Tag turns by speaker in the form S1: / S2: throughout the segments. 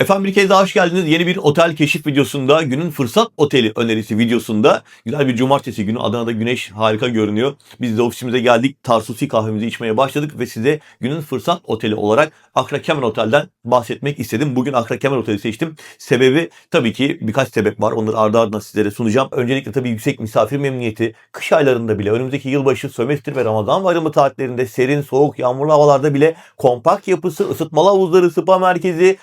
S1: Efendim bir kez daha hoş geldiniz. Yeni bir otel keşif videosunda, günün fırsat oteli önerisi videosunda güzel bir cumartesi günü Adana'da güneş harika görünüyor. Biz de ofisimize geldik. Tarsusi kahvemizi içmeye başladık ve size günün fırsat oteli olarak Akra Kemer Otel'den bahsetmek istedim. Bugün Akra Kemer Otel'i seçtim. Sebebi tabii ki birkaç sebep var. Onları ardı ardına sizlere sunacağım. Öncelikle tabii yüksek misafir memnuniyeti. Kış aylarında bile önümüzdeki yılbaşı, sömestr ve Ramazan bayramı tatillerinde serin, soğuk, yağmurlu havalarda bile kompakt yapısı, ısıtmalı havuzları, spa merkezi,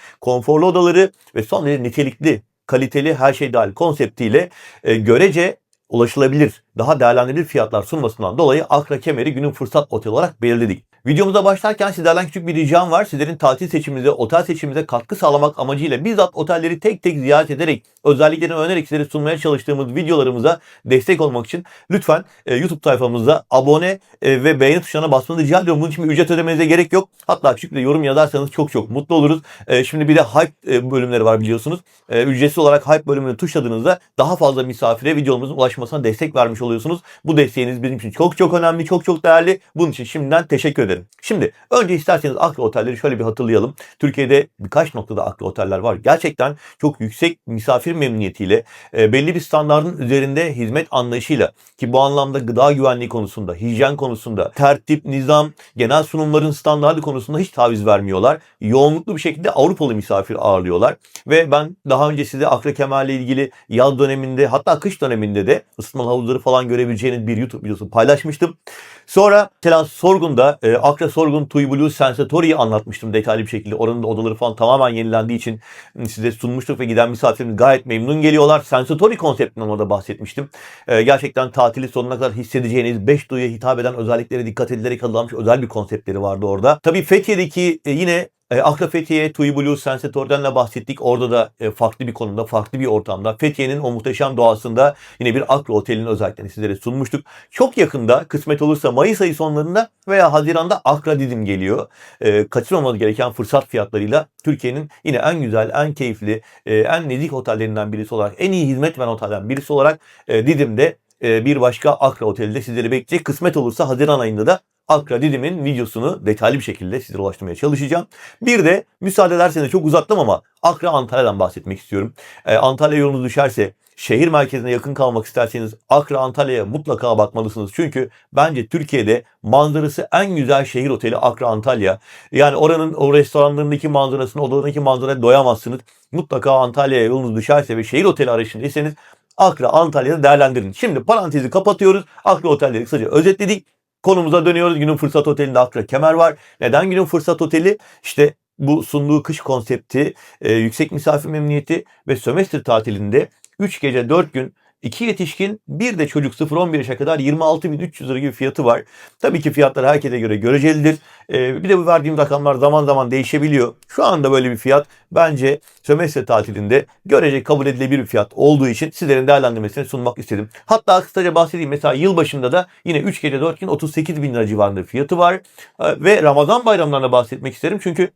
S1: konforlu odaları ve son derece nitelikli, kaliteli her şey dahil konseptiyle e, görece ulaşılabilir, daha değerlendirilir fiyatlar sunmasından dolayı Akra Kemer'i günün fırsat oteli olarak belirledik. Videomuza başlarken sizlerden küçük bir ricam var. Sizlerin tatil seçiminize, otel seçiminize katkı sağlamak amacıyla bizzat otelleri tek tek ziyaret ederek, özelliklerini önererek sizlere sunmaya çalıştığımız videolarımıza destek olmak için lütfen e, YouTube sayfamıza abone e, ve beğeni tuşlarına basmanızı rica ediyorum. Bunun için bir ücret ödemenize gerek yok. Hatta küçük bir yorum yazarsanız çok çok mutlu oluruz. E, şimdi bir de hype e, bölümleri var biliyorsunuz. E, ücretsiz olarak hype bölümünü tuşladığınızda daha fazla misafire videomuzun ulaşmasına destek vermiş oluyorsunuz. Bu desteğiniz bizim için çok çok önemli, çok çok değerli. Bunun için şimdiden teşekkür ederim. Şimdi önce isterseniz Akra Otelleri şöyle bir hatırlayalım. Türkiye'de birkaç noktada Akra Oteller var. Gerçekten çok yüksek misafir memnuniyetiyle e, belli bir standartın üzerinde hizmet anlayışıyla ki bu anlamda gıda güvenliği konusunda, hijyen konusunda, tertip, nizam, genel sunumların standartı konusunda hiç taviz vermiyorlar. Yoğunluklu bir şekilde Avrupalı misafir ağırlıyorlar. Ve ben daha önce size Akra Kemer'le ilgili yaz döneminde hatta kış döneminde de ısıtmalı havuzları falan görebileceğiniz bir YouTube videosu paylaşmıştım. Sonra mesela Sorgun'da e, Akra Sorgun Tui Blue Sensatori'yi anlatmıştım detaylı bir şekilde. Oranın da odaları falan tamamen yenilendiği için size sunmuştuk ve giden misafirlerimiz gayet memnun geliyorlar. Sensatori konseptinden orada bahsetmiştim. E, gerçekten tatili sonuna kadar hissedeceğiniz 5 duyuya hitap eden özelliklere dikkat edilerek hazırlanmış özel bir konseptleri vardı orada. Tabii Fethiye'deki e, yine e, Akra Fethiye, Tui Blue, Sensator'dan da bahsettik. Orada da e, farklı bir konumda, farklı bir ortamda. Fethiye'nin o muhteşem doğasında yine bir Akra Oteli'nin özelliklerini sizlere sunmuştuk. Çok yakında kısmet olursa Mayıs ayı sonlarında veya Haziran'da Akra Didim geliyor. E, kaçırmamanız gereken fırsat fiyatlarıyla Türkiye'nin yine en güzel, en keyifli, e, en nezih otellerinden birisi olarak, en iyi hizmet veren otelden birisi olarak e, Didim'de e, bir başka Akra Oteli'de sizleri bekleyecek. Kısmet olursa Haziran ayında da Akra Didim'in videosunu detaylı bir şekilde sizlere ulaştırmaya çalışacağım. Bir de müsaade ederseniz çok uzattım ama Akra Antalya'dan bahsetmek istiyorum. Ee, Antalya yolunuz düşerse şehir merkezine yakın kalmak isterseniz Akra Antalya'ya mutlaka bakmalısınız. Çünkü bence Türkiye'de manzarası en güzel şehir oteli Akra Antalya. Yani oranın o restoranlarındaki manzarasını, odalarındaki manzaraya doyamazsınız. Mutlaka Antalya'ya yolunuz düşerse ve şehir oteli arayışındaysanız Akra Antalya'da değerlendirin. Şimdi parantezi kapatıyoruz. Akra Otelleri kısaca özetledik. Konumuza dönüyoruz. Günün Fırsat Oteli'nde Akra Kemer var. Neden Günün Fırsat Oteli? İşte bu sunduğu kış konsepti, e, yüksek misafir memnuniyeti ve sömestr tatilinde 3 gece 4 gün 2 yetişkin bir de çocuk 0-11 yaşa kadar 26.300 lira gibi fiyatı var. Tabii ki fiyatlar herkese göre görecelidir. Ee, bir de bu verdiğim rakamlar zaman zaman değişebiliyor. Şu anda böyle bir fiyat bence sömestr tatilinde görecek kabul edilebilir bir fiyat olduğu için sizlerin değerlendirmesini sunmak istedim. Hatta kısaca bahsedeyim. Mesela yılbaşında da yine 3 gece 4 gün 38 bin lira civarında fiyatı var. Ee, ve Ramazan bayramlarına bahsetmek isterim. Çünkü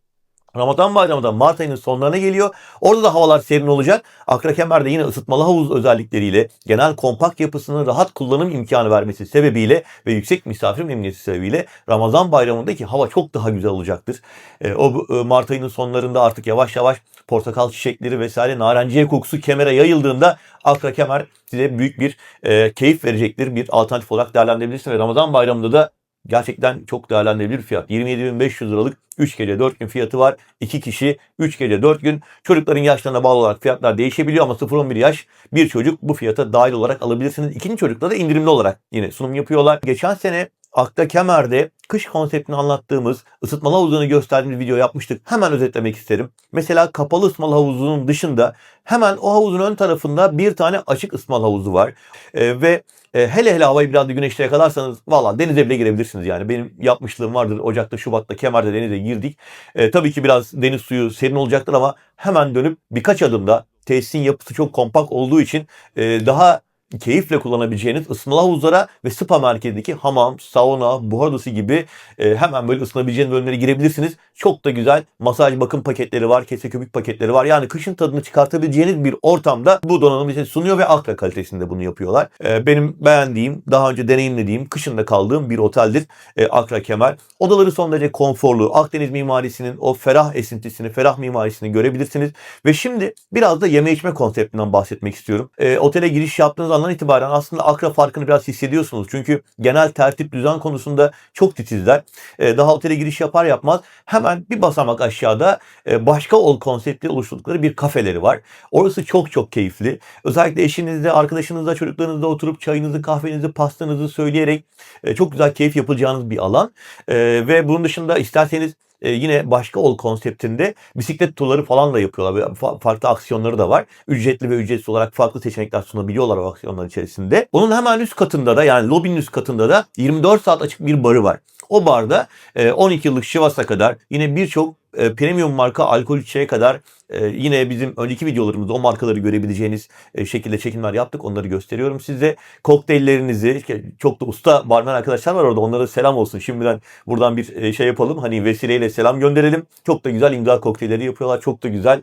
S1: Ramazan bayramı da Mart ayının sonlarına geliyor. Orada da havalar serin olacak. Akra Kemer'de yine ısıtmalı havuz özellikleriyle genel kompakt yapısının rahat kullanım imkanı vermesi sebebiyle ve yüksek misafir memnuniyeti sebebiyle Ramazan bayramındaki hava çok daha güzel olacaktır. E, o e, Mart ayının sonlarında artık yavaş yavaş portakal çiçekleri vesaire narenciye kokusu kemere yayıldığında Akra Kemer size büyük bir e, keyif verecektir. Bir alternatif olarak değerlendirebilirsiniz Ramazan bayramında da gerçekten çok değerlendirilebilir fiyat. 27.500 liralık 3 gece 4 gün fiyatı var. 2 kişi 3 gece 4 gün. Çocukların yaşlarına bağlı olarak fiyatlar değişebiliyor ama 0-11 yaş bir çocuk bu fiyata dahil olarak alabilirsiniz. İkinci çocukta da indirimli olarak yine sunum yapıyorlar. Geçen sene Akta Kemer'de kış konseptini anlattığımız ısıtmalı havuzunu gösterdiğimiz video yapmıştık. Hemen özetlemek isterim. Mesela kapalı ısıtmalı havuzunun dışında hemen o havuzun ön tarafında bir tane açık ısıtmalı havuzu var. Ee, ve e, hele hele havayı biraz da güneşte yakalarsanız valla denize bile girebilirsiniz yani. Benim yapmışlığım vardır. Ocak'ta, Şubat'ta Kemer'de denize girdik. E, tabii ki biraz deniz suyu serin olacaktır ama hemen dönüp birkaç adımda tesisin yapısı çok kompakt olduğu için e, daha keyifle kullanabileceğiniz ısınma havuzlara ve spa merkezindeki hamam, sauna, buhar odası gibi e, hemen böyle ısınabileceğiniz bölümlere girebilirsiniz. Çok da güzel masaj bakım paketleri var, kese köpük paketleri var. Yani kışın tadını çıkartabileceğiniz bir ortamda bu donanımı size sunuyor ve Akra kalitesinde bunu yapıyorlar. E, benim beğendiğim, daha önce deneyimlediğim, kışında kaldığım bir oteldir e, Akra Kemer. Odaları son derece konforlu. Akdeniz mimarisinin o ferah esintisini, ferah mimarisini görebilirsiniz. Ve şimdi biraz da yeme içme konseptinden bahsetmek istiyorum. E, otele giriş yaptığınız andan itibaren aslında Akra farkını biraz hissediyorsunuz. Çünkü genel tertip düzen konusunda çok titizler. E, daha otele giriş yapar yapmaz hemen bir basamak aşağıda e, başka ol konseptli oluşturdukları bir kafeleri var. Orası çok çok keyifli. Özellikle eşinizle, arkadaşınızla, çocuklarınızla oturup çayınızı, kahvenizi, pastanızı söyleyerek e, çok güzel keyif yapacağınız bir alan. E, ve bunun dışında isterseniz e, yine başka ol konseptinde bisiklet turları falan da yapıyorlar. Fa- farklı aksiyonları da var. Ücretli ve ücretsiz olarak farklı seçenekler sunabiliyorlar o aksiyonlar içerisinde. Onun hemen üst katında da yani lobinin üst katında da 24 saat açık bir barı var. O barda e, 12 yıllık Şivas'a kadar yine birçok e, premium marka alkol içeceğe kadar e, yine bizim önceki videolarımızda o markaları görebileceğiniz şekilde çekimler yaptık. Onları gösteriyorum size. Kokteyllerinizi çok da usta barmen arkadaşlar var orada. Onlara selam olsun. Şimdiden buradan bir şey yapalım. Hani vesileyle selam gönderelim. Çok da güzel imza kokteylleri yapıyorlar. Çok da güzel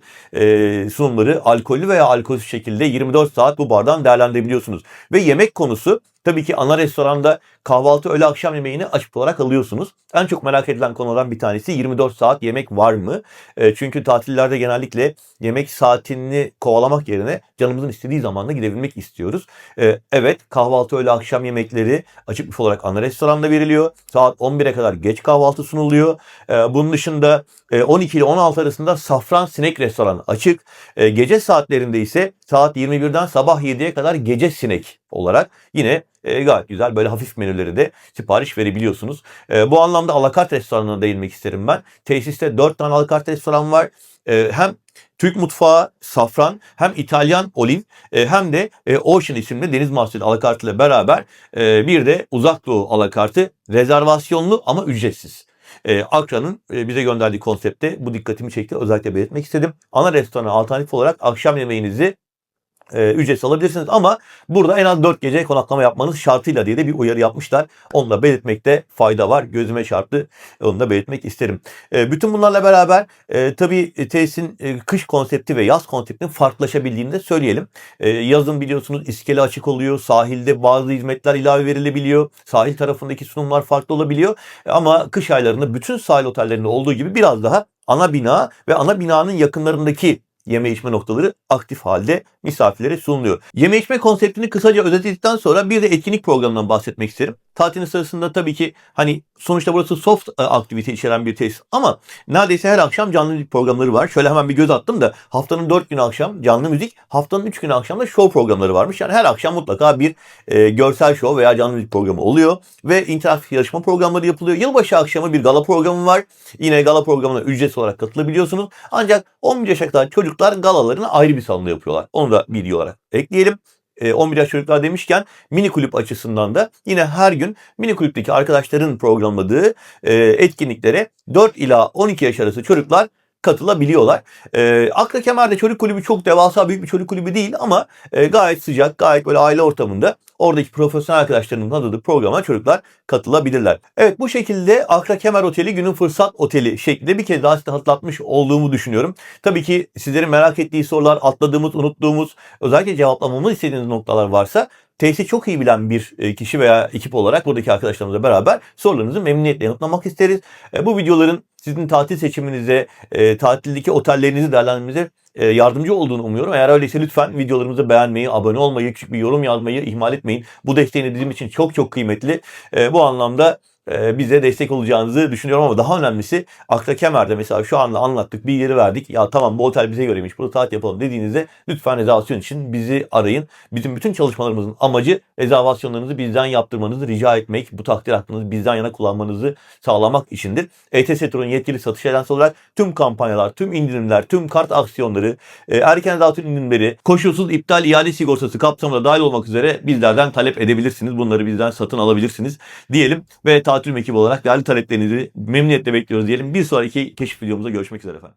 S1: sunumları alkollü veya alkolsüz şekilde 24 saat bu bardan değerlendirebiliyorsunuz. Ve yemek konusu Tabii ki ana restoranda kahvaltı öğle akşam yemeğini açık olarak alıyorsunuz. En çok merak edilen konulardan bir tanesi 24 saat yemek var mı? E, çünkü tatillerde genellikle yemek saatini kovalamak yerine canımızın istediği zamanda gidebilmek istiyoruz. E, evet kahvaltı öğle akşam yemekleri açık olarak ana restoranda veriliyor. Saat 11'e kadar geç kahvaltı sunuluyor. E, bunun dışında e, 12 ile 16 arasında Safran Sinek Restoran açık. E, gece saatlerinde ise saat 21'den sabah 7'ye kadar gece sinek olarak yine e, gayet güzel böyle hafif menüleri de sipariş verebiliyorsunuz. E, bu anlamda alakart restoranına değinmek isterim ben. Tesiste 4 tane alakart restoran var. E, hem Türk mutfağı safran hem İtalyan oliv e, hem de e, Ocean isimli deniz mahsulü alakart ile beraber e, bir de uzak doğu alakartı rezervasyonlu ama ücretsiz. E, Akra'nın e, bize gönderdiği konsepte bu dikkatimi çekti. Özellikle belirtmek istedim. Ana restorana alternatif olarak akşam yemeğinizi e, ücretsiz alabilirsiniz ama burada en az 4 gece konaklama yapmanız şartıyla diye de bir uyarı yapmışlar. Onu da belirtmekte fayda var. Gözüme çarptı. Onu da belirtmek isterim. E, bütün bunlarla beraber e, tabii tesisin e, kış konsepti ve yaz konseptinin farklılaşabildiğini de söyleyelim. E, yazın biliyorsunuz iskele açık oluyor. Sahilde bazı hizmetler ilave verilebiliyor. Sahil tarafındaki sunumlar farklı olabiliyor. E, ama kış aylarında bütün sahil otellerinde olduğu gibi biraz daha ana bina ve ana binanın yakınlarındaki yeme içme noktaları aktif halde misafirlere sunuluyor. Yeme içme konseptini kısaca özetledikten sonra bir de etkinlik programından bahsetmek isterim. Tatilin sırasında tabii ki hani sonuçta burası soft e, aktivite içeren bir tesis ama neredeyse her akşam canlı müzik programları var. Şöyle hemen bir göz attım da haftanın 4 günü akşam canlı müzik, haftanın 3 günü akşam da show programları varmış. Yani her akşam mutlaka bir e, görsel show veya canlı müzik programı oluyor ve interaktif yarışma programları yapılıyor. Yılbaşı akşamı bir gala programı var. Yine gala programına ücretsiz olarak katılabiliyorsunuz. Ancak 11 yaşa kadar çocuklar galalarını ayrı bir salonda yapıyorlar. Onu da bilgi olarak ekleyelim. 11 yaş çocuklar demişken mini kulüp açısından da yine her gün mini kulüpteki arkadaşların programladığı e, etkinliklere 4 ila 12 yaş arası çocuklar katılabiliyorlar. E, Akra Kemer'de çocuk kulübü çok devasa büyük bir çocuk kulübü değil ama e, gayet sıcak, gayet böyle aile ortamında oradaki profesyonel arkadaşlarının tanıdığı programa çocuklar katılabilirler. Evet bu şekilde Akra Kemer Oteli günün fırsat oteli şeklinde bir kez daha size hatırlatmış olduğumu düşünüyorum. Tabii ki sizlerin merak ettiği sorular, atladığımız, unuttuğumuz, özellikle cevaplamamı istediğiniz noktalar varsa tesisi çok iyi bilen bir e, kişi veya ekip olarak buradaki arkadaşlarımızla beraber sorularınızı memnuniyetle yanıtlamak isteriz. E, bu videoların sizin tatil seçiminize, e, tatildeki otellerinizi değerlendirmenize yardımcı olduğunu umuyorum. Eğer öyleyse lütfen videolarımızı beğenmeyi, abone olmayı, küçük bir yorum yazmayı ihmal etmeyin. Bu desteğiniz bizim için çok çok kıymetli. Bu anlamda bize destek olacağınızı düşünüyorum ama daha önemlisi Akra Kemer'de mesela şu anda anlattık bir yeri verdik. Ya tamam bu otel bize göreymiş burada tatil yapalım dediğinizde lütfen rezervasyon için bizi arayın. Bizim bütün çalışmalarımızın amacı rezervasyonlarınızı bizden yaptırmanızı rica etmek. Bu takdir hakkınızı bizden yana kullanmanızı sağlamak içindir. ETS Tur'un yetkili satış ajansı olarak tüm kampanyalar, tüm indirimler, tüm kart aksiyonları, e, erken rezervasyon indirimleri, koşulsuz iptal iade sigortası kapsamında dahil olmak üzere bizlerden talep edebilirsiniz. Bunları bizden satın alabilirsiniz diyelim ve tatil ekibi olarak değerli taleplerinizi memnuniyetle bekliyoruz diyelim. Bir sonraki keşif videomuzda görüşmek üzere efendim.